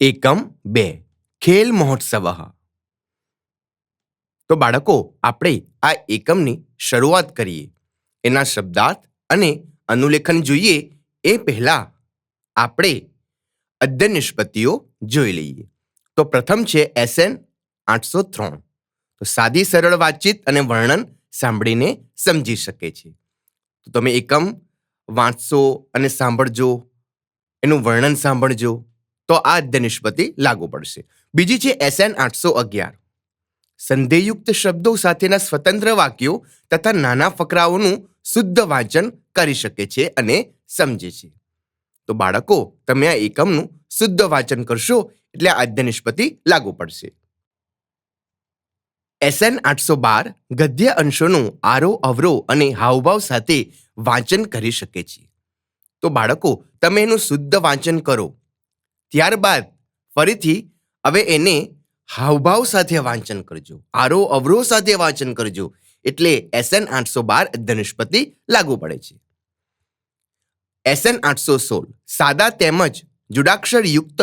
એકમ બે, ખેલ મહોત્સવ. તો બાળકો, આપણે આ એકમની શરૂઆત કરીએ. એના શબ્દાર્થ અને અનુલેખન જોઈએ. એ પહેલા આપણે અદ્ય નિષ્પત્તિઓ જોઈ લઈએ. તો પ્રથમ છે એસએન આઠસો ત્રણ. તો સાદી સરળ વાતચીત અને વર્ણન સાંભળીને સમજી શકે છે. તો તમે એકમ વાંચશો અને સાંભળજો. એનું વર્ણન સાંભળજો. તો આ અદ્ય નિષ્પત્તિ લાગુ પડશે. બીજી છે એસએન આઠસો અગિયાર. સંદેહયુક્ત શબ્દો સાથેના સ્વતંત્ર વાક્યો તથા નાના ફકરાઓનું શુદ્ધ વાંચન કરી શકે છે અને સમજે છે. તો બાળકો, તમે આ એકમનું શુદ્ધ વાંચન કરશો એટલે આદ્ય નિષ્પતિ લાગુ પડશે. એસએન આઠસો બાર ગદ્ય અંશોનું આરો, અવરો અને હાવભાવ સાથે વાંચન કરી શકે છે. તો બાળકો, તમે એનું શુદ્ધ વાંચન કરો. ત્યારબાદ ફરીથી હવે એને હાવભાવ સાથે વાંચન કરજો. આરો અવરો સાથે વાંચન કરજો. એટલે એસએન આઠસો બાર ધનુષ્પતિ લાગુ પડે છે. એસએન આઠસો સોળ સાદા તેમજ જુડાક્ષર યુક્ત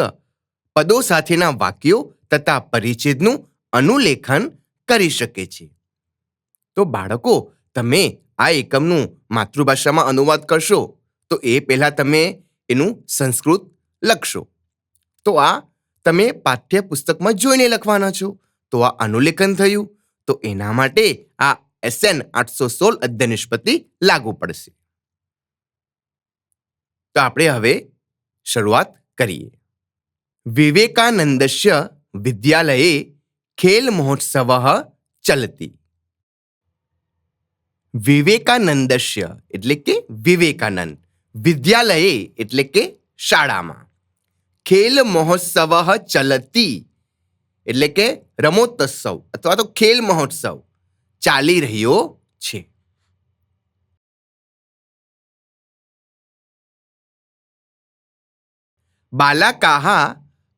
પદો સાથેના વાક્યો તથા પરિચ્છેદનું અનુલેખન કરી શકે છે. તો બાળકો, તમે આ એકમનું માતૃભાષામાં અનુવાદ કરશો તો એ પહેલાં તમે એનું સંસ્કૃત લખશો. તો આ તમે પાઠ્યપુસ્તકમાં જોઈને લખવાના છો. તો આ અનુલેખન થયું. તો એના માટે આ એસએન આઠસો સોળ અધ્યય નિષ્પત્તિ લાગુ પડશે. તો આપણે હવે શરૂઆત કરીએ. વિવેકાનંદસ્ય વિદ્યાલયે ખેલ મહોત્સવ ચલતી. વિવેકાનંદસ્ય એટલે કે વિવેકાનંદ. વિદ્યાલયે એટલે કે શાળામાં. ખેલ મહોત્સવ ચલતી. એટલે કે રમોત્સવ અથવા તો ખેલ મહોત્સવ ચાલી રહ્યો છે. બાલાકાહ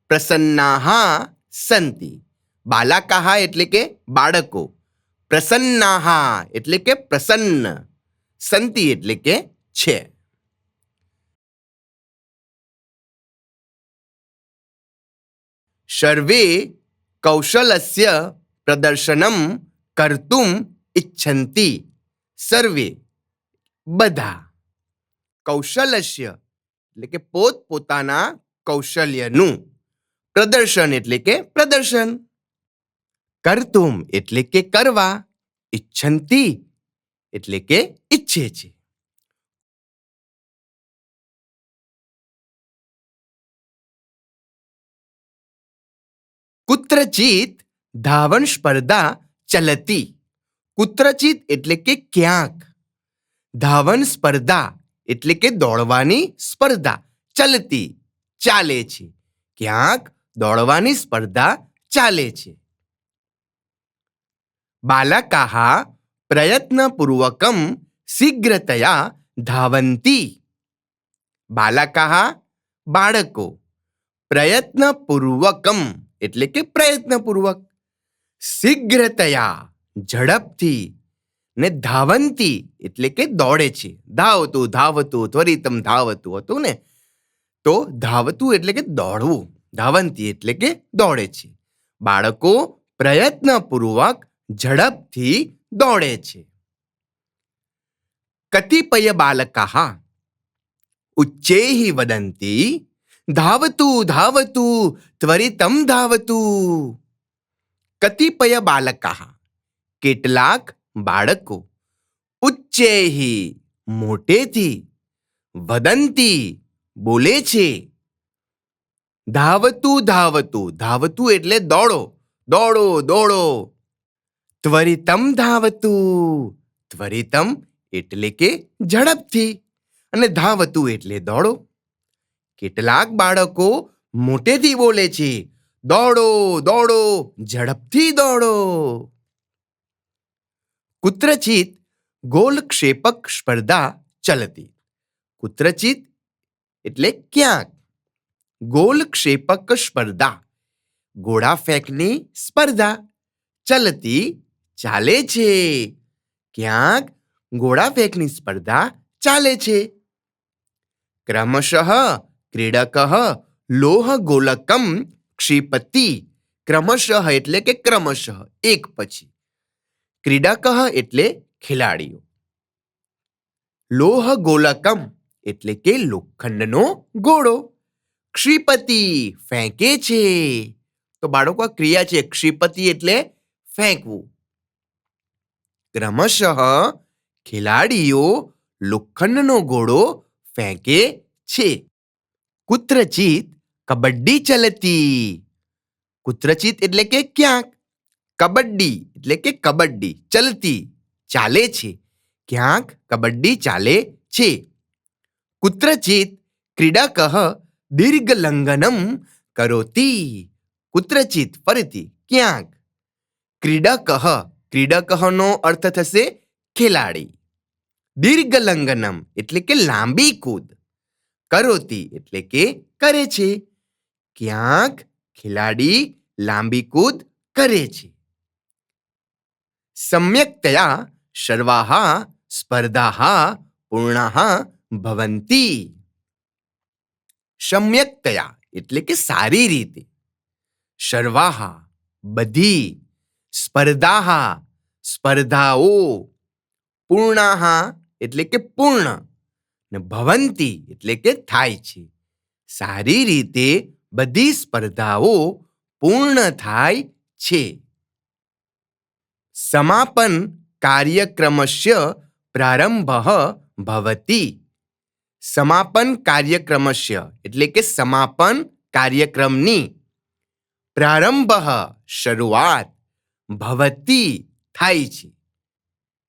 પ્રસન્ના સંતિ. બાલાકાહ એટલે કે બાળકો. પ્રસન્ના એટલે કે પ્રસન્ન. સંતિ એટલે કે છે. સર્વે કૌશલસ્ય પ્રદર્શનમ કર્તુમ ઇચ્છન્તિ સર્વે બધા કૌશલસ્ય એટલે કે પોત પોતાના કૌશલ્યનું પ્રદર્શન એટલે કે પ્રદર્શન। કર્તુમ એટલે કે કરવા ઇચ્છન્તિ એટલે કે ઈચ્છે છે। કુત્રચિત ધાવન સ્પર્ધા ચલતી કુત્રચિત એટલે કે ક્યાંક ધાવન સ્પર્ધા એટલે કે દોડવાની સ્પર્ધા ચલતી ચાલે છે ક્યાંક દોડવાની સ્પર્ધા ચાલે છે બાલકાહ પ્રયત્નપૂર્વકમ શીઘ્રતયા ધાવંતી બાલકાહ બાળકો પ્રયત્નપૂર્વકમ એટલે કે પ્રયત્નપૂર્વક. શીઘ્રતયા ઝડપથી ને ધાવંતી એટલે કે દોડે છે. ધાવતું ધાવતું, ત્વરિતમ ધાવતું હતું ને? તો ધાવતું એટલે કે દોડવું. ધાવંતી એટલે કે દોડે છે. બાળકો પ્રયત્નપૂર્વક ઝડપથી દોડે છે. કતિપય બાલકા ઉચ્ચેહી વદંતી ધાવતું ધાવતું ત્વરિતમ ધાવતું કતિપય બાલકા કેટલાક બાળકો ઉચ્ચૈઃ મોટેથી વદંતી બોલે છે ધાવતું ધાવતું ધાવતું એટલે દોડો દોડો દોડો ત્વરિતમ ધાવતું ત્વરિતમ એટલે કે ઝડપથી અને ધાવતું એટલે દોડો કેટલાક બાળકો મોટેથી બોલે છે, દોડો દોડો, ઝડપથી દોડો. કુત્રચિત ગોલક્ષેપક સ્પર્ધા ચલતી. કુત્રચિત એટલે ક્યાંક. ગોલક્ષેપક સ્પર્ધા. ગોળા ફેંકની સ્પર્ધા ચલતી ચાલે છે. ક્યાંક ગોળા ફેંકની સ્પર્ધા ચાલે છે. ક્રમશઃ ક્રીડક લોહ ગોલકમ ક્ષિપતિ ક્રમશઃ એટલે કે ક્રમશઃ એક પછી ક્રીડાકહ એટલે ખેલાડીઓ લોહ ગોલકમ એટલે કે લોખંડનો ગોળો ક્ષિપતિ ફેંકે છે તો બાળકો આ ક્રિયા છે ક્ષિપતિ એટલે ફેંકવું ક્રમશઃ ખેલાડીઓ લોખંડનો ગોળો ફેંકે છે કુત્રચિત કબડ્ડી ચલતી. કુત્રચિત એટલે કે ક્યાંક? કબડ્ડી એટલે કે કબડ્ડી ચલતી, ચાલે છે. ક્યાંક કબડ્ડી ચાલે છે. કુત્રચિત ક્રીડક દીર્ઘ લંઘનમ કરોતી. કુત્રચિત ફરીથી ક્યાંક? ક્રીડક ક્રીડકઃનો અર્થ થશે ખેલાડી. દીર્ઘલંઘનમ એટલે કે લાંબી કૂદ. કરોતી એટલે કે કરે છે. ક્યાંક ખેલાડી લાંબી કૂદ કરે છે. સમ્યક્તયા સર્વાહ સ્પર્ધાः પૂર્ણાः ભવંતી. સમ્યક્તયા એટલે કે સારી રીતે. સર્વાહ બધી. સ્પર્ધાः સ્પર્ધાઓ. પૂર્ણાः એટલે કે પૂર્ણ. ને ભવંતી એટલે કે થાય છે. સારી રીતે બધી સ્પર્ધાઓ પૂર્ણ થાય છે. સમાપન કાર્યક્રમસ્ય પ્રારંભ ભવતી. સમાપન કાર્યક્રમસ્ય એટલે કે સમાપન કાર્યક્રમની. પ્રારંભ શરૂઆત ભવતી થાય છે.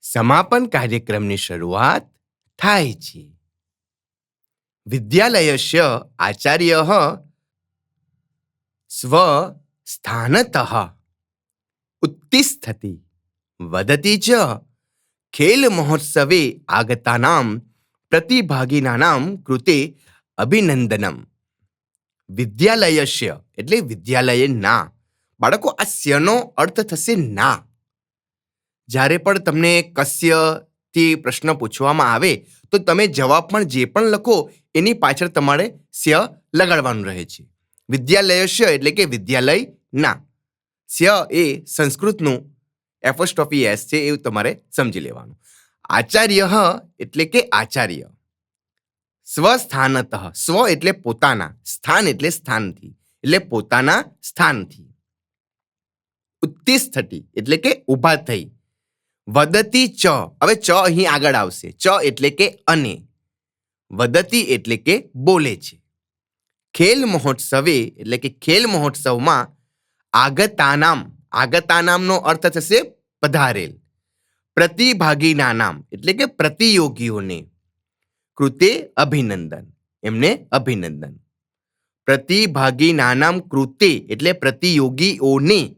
સમાપન કાર્યક્રમની શરૂઆત થાય છે. વિદ્યાલયસ્ય આચાર્ય સ્વ સ્થાનતઃ ઉત્તિષ્ઠતિ વદતિ ચ ખેલ મહોત્સવે આગતાનામ પ્રતિભાગીનાનામ કૃતે અભિનંદનમ વિદ્યાલયસ્ય એટલે વિદ્યાલયે ના બાળકો આ સ્યનો અર્થ થશે ના જ્યારે પણ તમને કસ્ય થી પ્રશ્ન પૂછવામાં આવે તો તમે જવાબ પણ જે પણ લખો એની પાછળ તમારે સ્ય લગાડવાનું રહે છે. વિદ્યાલયસ્ય એટલે કે વિદ્યાલય ના. સ્ય એ સંસ્કૃતનું એફોસ્ટોફી એસ છે એવું તમારે સમજી લેવાનું. આચાર્ય એટલે કે આચાર્ય. સ્વસ્થાનત. સ્વ એટલે પોતાના. સ્થાન એટલે સ્થાનથી. એટલે પોતાના સ્થાનથી. ઉત્તિષ્ઠતી એટલે કે ઊભા થઈ. વદતી ચ. હવે ચ અહીં આગળ આવશે. ચ એટલે કે અને. વદતી એટલે કે બોલે છે. ખેલ મહોત્સવે એટલે કે ખેલ મહોત્સવમાં આગતાનામ. આગતાનામનો અર્થ થશે પધારેલ. પ્રતિભાગીના નામ એટલે કે પ્રતિયોગીઓને. કૃતે અભિનંદન. એમને અભિનંદન. પ્રતિભાગીના નામ કૃતે એટલે પ્રતિયોગીઓને.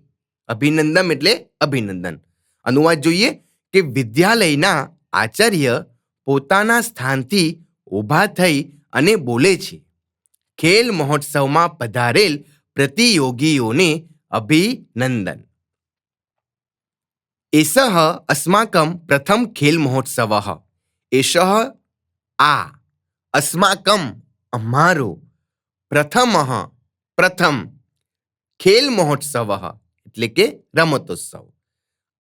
અભિનંદન એટલે અભિનંદન. અનુવાદ જોઈએ કે વિદ્યાલયના આચાર્ય પોતાના સ્થાનથી ઊભા થઈ અને બોલે છે. ખેલ મહોત્સવમાં પધારેલ પ્રતિયોગીઓને અભિનંદન. એષ અસ્માકં પ્રથમ ખેલ મહોત્સવ. એષ આ અસ્માકં અમારો પ્રથમ પ્રથમ ખેલ મહોત્સવ, એટલે કે રમતોત્સવ.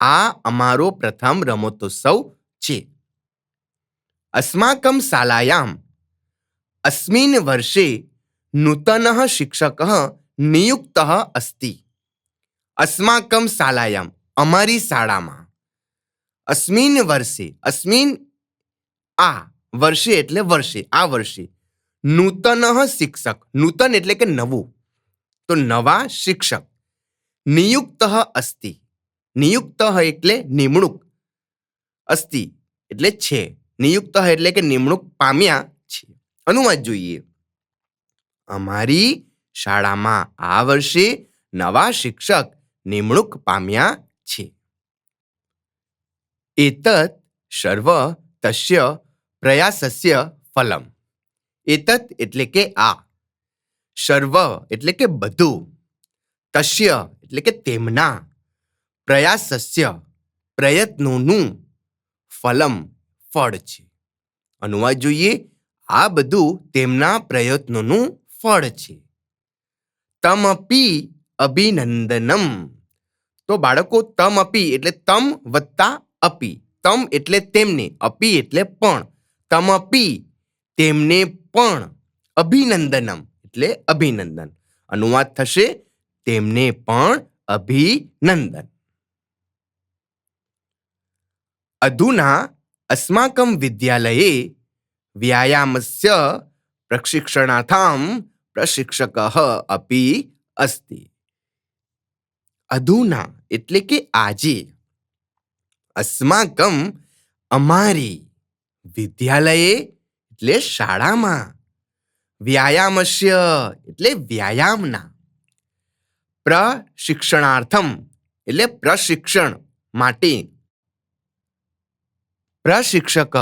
આ અમારો પ્રથમ રમતોત્સવ છે અસ્માકં શાલાયામ अस्मिन् वर्षे नूतनः शिक्षकः નિયુક્તઃ અસ્તિ અસ્માકમ શાલાયામ અમારી શાળામાં અસ્મિન વર્ષે અસ્મિન આ વર્ષે એટલે વર્ષે આ વર્ષે નૂતન શિક્ષક નૂતન એટલે કે નવું તો નવા શિક્ષક નિયુક્ત અસ્તિ નિયુક્ત એટલે નિમણૂક અસ્તિ એટલે છે. નિયુક્ત એટલે કે નિમણૂક પામ્યા છે. અનુવાદ જોઈએ. અમારી શાળામાં આ વર્ષે નવા શિક્ષક નિમણૂક પામ્યા છે. એતત સર્વ તસ્ય પ્રયાસસ્ય ફલમ. એતત એટલે કે આ. સર્વ એટલે કે બધું. તસ્ય એટલે કે તેમના. પ્રયાસસ્ય પ્રયત્નોનું ફલમ ફળ છે. અનુવાદ જોઈએ, આ બધું તેમના પ્રયત્નોનું ફળ છે. તમપી અભિનંદનમ. તો બાળકો, તમ અપી એટલે તમ વત્તા અપી. તમ એટલે તેમને, અપી એટલે પણ. તમ અપી તેમને પણ. અભિનંદનમ એટલે અભિનંદન. અનુવાદ થશે, તેમને પણ અભિનંદન. અધુના અસ્માકમ વિદ્યાલયે વ્યાયામસ્ય પ્રશિક્ષણાर्थं પ્રશિક્ષકः અપી અસ્તિ અધુના એટલે કે આજે અસ્માકમ અમારી વિદ્યાલયે એટલે શાળામાં વ્યાયામસ્ય એટલે વ્યાયામના પ્રશિક્ષણાર્થમ એટલે પ્રશિક્ષણ માટે પ્રશિક્ષક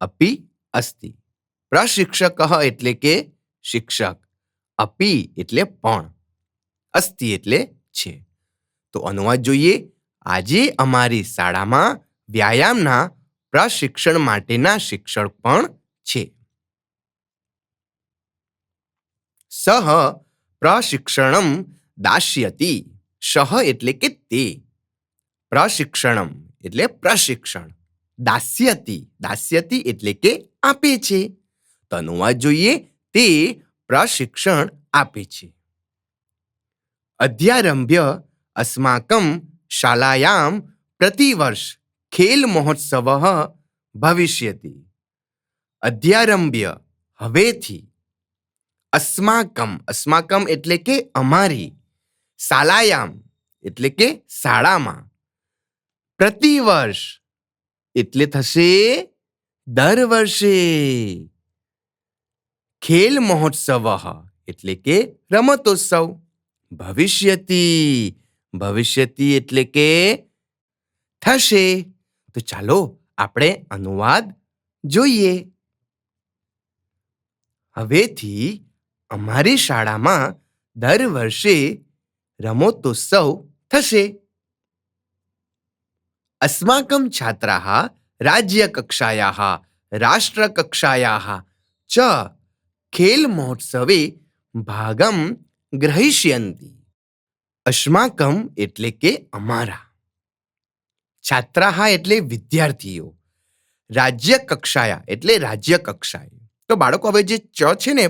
અપી અસ્તિ પ્રશિક્ષક એટલે કે શિક્ષક અપી એટલે પણ અસ્તિ એટલે છે તો અનુવાદ જોઈએ આજે અમારી શાળામાં વ્યાયામના પ્રશિક્ષણ માટેના શિક્ષક પણ છે સહ પ્રશિક્ષણમ દાસ્યતી સહ એટલે કે તે પ્રશિક્ષણમ એટલે પ્રશિક્ષણ દાસ્યતિ. દાસ્યતિ એટલે કે આપે છે. તો અનુવાદ જોઈએ તે પ્રશિક્ષણ આપે છે. અધ્યારંભ્ય અસ્માકમ શાલાયામ પ્રતિવર્ષ ખેલ મહોત્સવ ભવિષ્યતિ. અધ્યારંભ્ય હવેથી. અસ્માકમ. અસ્માકમ એટલે કે અમારી. શાલાયામ એટલે કે શાળામાં. પ્રતિવર્ષ એટલે થશે દર વર્ષે. ખેલ મહોત્સવ એટલે કે રમતોત્સવ. ભવિષ્યતી ભવિષ્યતી એટલે કે થશે. તો ચાલો આપણે અનુવાદ જોઈએ. હવેથી અમારી શાળામાં દર વર્ષે રમતોત્સવ થશે. अस्माकं छात्राः राज्यकक्षायाः राष्ट्रकक्षायाः च खेलमहोत्सवे ભાગમ ગ્રહિષ્યંતિ અસ્માકમ એટલે કે અમારા છાત્રાહ એટલે વિદ્યાર્થીઓ રાજ્ય કક્ષાયા એટલે રાજ્ય કક્ષાએ તો બાળકો હવે જે ચ છે ને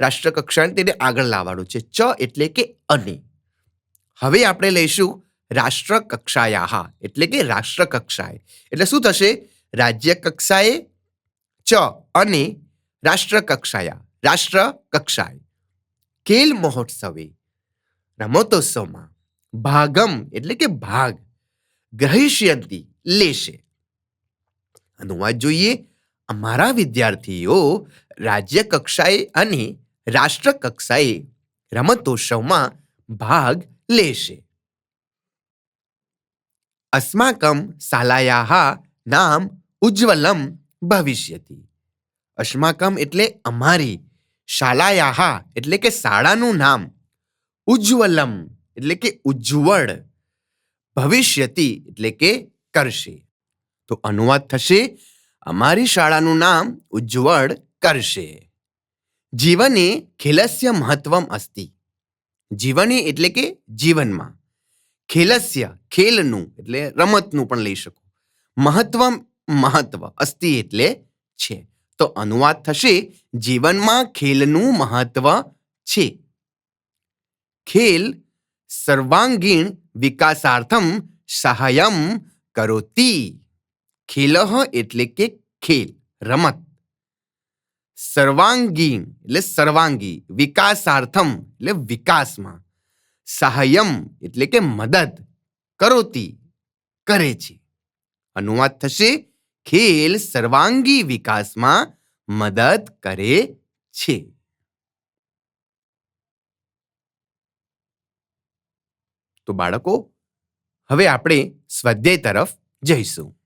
રાષ્ટ્ર કક્ષાને તેને આગળ લાવવાનું છે ચ એટલે કે અને હવે આપણે લઈશું રાષ્ટ્ર કક્ષાયા એટલે કે રાષ્ટ્ર કક્ષાએ એટલે શું થશે? રાજ્ય કક્ષાએ ચ અને રાષ્ટ્ર કક્ષાયા રાષ્ટ્ર કક્ષાએ ખેલ મહોત્સવે, રમતોત્સવમાં ભાગમ, એટલે કે ભાગ, ગ્રહિષ્યંતી લેશે. અનુવાદ જોઈએ. અમારા વિદ્યાર્થીઓ રાજ્ય કક્ષાએ અને રાષ્ટ્ર કક્ષાએ રમતોત્સવમાં ભાગ લેશે. અસ્માકમ શાલાયા નામ ઉજ્જવલમ ભવિષ્યતિ અસ્માકમ એટલે અમારી શાલાયા એટલે કે શાળાનું નામ ઉજ્જવલમ એટલે કે ઉજ્જવળ ભવિષ્યતિ એટલે કે કરશે તો અનુવાદ થશે અમારી શાળાનું નામ ઉજ્જવળ કરશે જીવને ખેલસ્ય મહત્વમ અસ્તિ જીવને એટલે કે જીવનમાં ખેલસ્ય, ખેલનું એટલે રમતનું પણ લઈ શકો. મહત્વ મહત્વ અસ્તિ એટલે છે. તો અનુવાદ થશે જીવનમાં ખેલનું મહત્વ છે. ખેલ સર્વાંગીણ વિકાસાર્થમ સહાયમ કરોતી. ખેલહ એટલે કે ખેલ, રમત. સર્વાંગીણ એટલે સર્વાંગી, વિકાસાર્થમ એટલે વિકાસમાં. સહાયમ એટલે કે મદદ, કરોતી, કરે છે. અનુવાદ થશે, ખેલ સર્વાંગી વિકાસમાં મદદ કરે છે. તો બાળકો, હવે આપણે સ્વાધ્યાય તરફ જઈશું.